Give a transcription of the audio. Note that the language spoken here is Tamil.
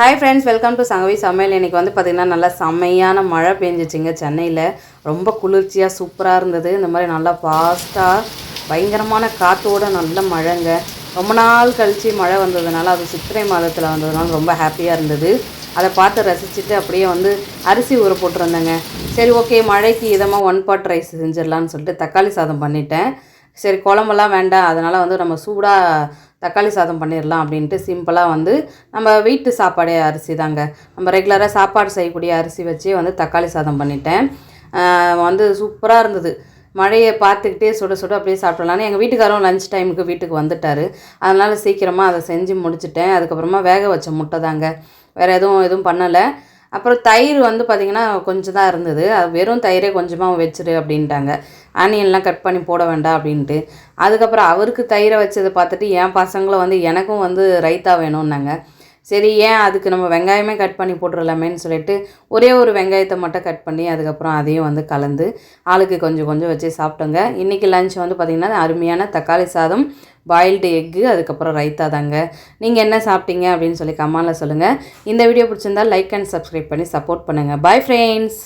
Hi friends welcome to Sangavi Samayal இன்னைக்கு வந்து பார்த்திங்கன்னா நல்லா செம்மையான மழை பெஞ்சிச்சிங்க சென்னையில். ரொம்ப குளிர்ச்சியாக சூப்பராக இருந்தது. இந்த மாதிரி நல்லா ஃபாஸ்ட்டாக பயங்கரமான காற்றோட நல்ல மழைங்க. ரொம்ப நாள் கழித்து மழை வந்ததுனால அது சித்திரை மாதத்தில் வந்ததுனால ரொம்ப ஹாப்பியாக இருந்தது. அதை பார்த்து ரசிச்சுட்டு அப்படியே வந்து அரிசி ஊற போட்டிருந்தேங்க. சரி ஓகே மழைக்கு இதமாக ஒன் பாட் ரைஸ் செஞ்சிடலான்னு சொல்லிட்டு தக்காளி சாதம் பண்ணிட்டேன். சரி குழம்பெல்லாம் வேண்டாம். அதனால் வந்து நம்ம சூடாக தக்காளி சாதம் பண்ணிடலாம் அப்படின்ட்டு சிம்பிளாக வந்து நம்ம வீட்டு சாப்பாடே அரிசி தாங்க. நம்ம ரெகுலராக சாப்பாடு செய்யக்கூடிய அரிசி வச்சு வந்து தக்காளி சாதம் பண்ணிட்டேன். வந்து சூப்பராக இருந்தது. மழையை பார்த்துக்கிட்டே சுட சுட அப்படியே சாப்பிட்லான்னு எங்கள் வீட்டுக்காரரும் லஞ்ச் டைமுக்கு வீட்டுக்கு வந்துட்டார். அதனால் சீக்கிரமாக அதை செஞ்சு முடிச்சிட்டேன். அதுக்கப்புறமா வேக வச்ச முட்டை தாங்க. வேறு எதுவும் எதுவும் பண்ணலை. அப்புறம் தயிர் வந்து பார்த்திங்கன்னா கொஞ்சம் தான் இருந்தது. அது வெறும் தயிரே கொஞ்சமாக வச்சிரு அப்படின்ட்டாங்க. ஆனியன்லாம் கட் பண்ணி போட வேண்டாம் அப்படின்ட்டு. அதுக்கப்புறம் அவருக்கு தயிரை வச்சதை பார்த்துட்டு என் பசங்களும் வந்து எனக்கும் வந்து ரைத்தா வேணும்னாங்க. சரி ஏன் அதுக்கு நம்ம வெங்காயமே கட் பண்ணி போட்டுடலாமேன்னு சொல்லிட்டு ஒரே ஒரு வெங்காயத்தை மட்டும் கட் பண்ணி அதுக்கப்புறம் அதையும் வந்து கலந்து ஆளுக்கு கொஞ்சம் கொஞ்சம் வச்சு சாப்பிட்டோங்க. இன்றைக்கி லஞ்ச் வந்து பார்த்திங்கன்னா அருமையான தக்காளி சாதம் பாயில்டு எக்கு அதுக்கப்புறம் ரைத்தா தாங்க. நீங்கள் என்ன சாப்பிட்டீங்க அப்படின்னு சொல்லி கமாலில் சொல்லுங்கள் இந்த வீடியோ பிடிச்சிருந்தா லைக் அண்ட் சப்ஸ்கிரைப் பண்ணி சப்போர்ட் பண்ணுங்கள் பை ஃப்ரெண்ட்ஸ்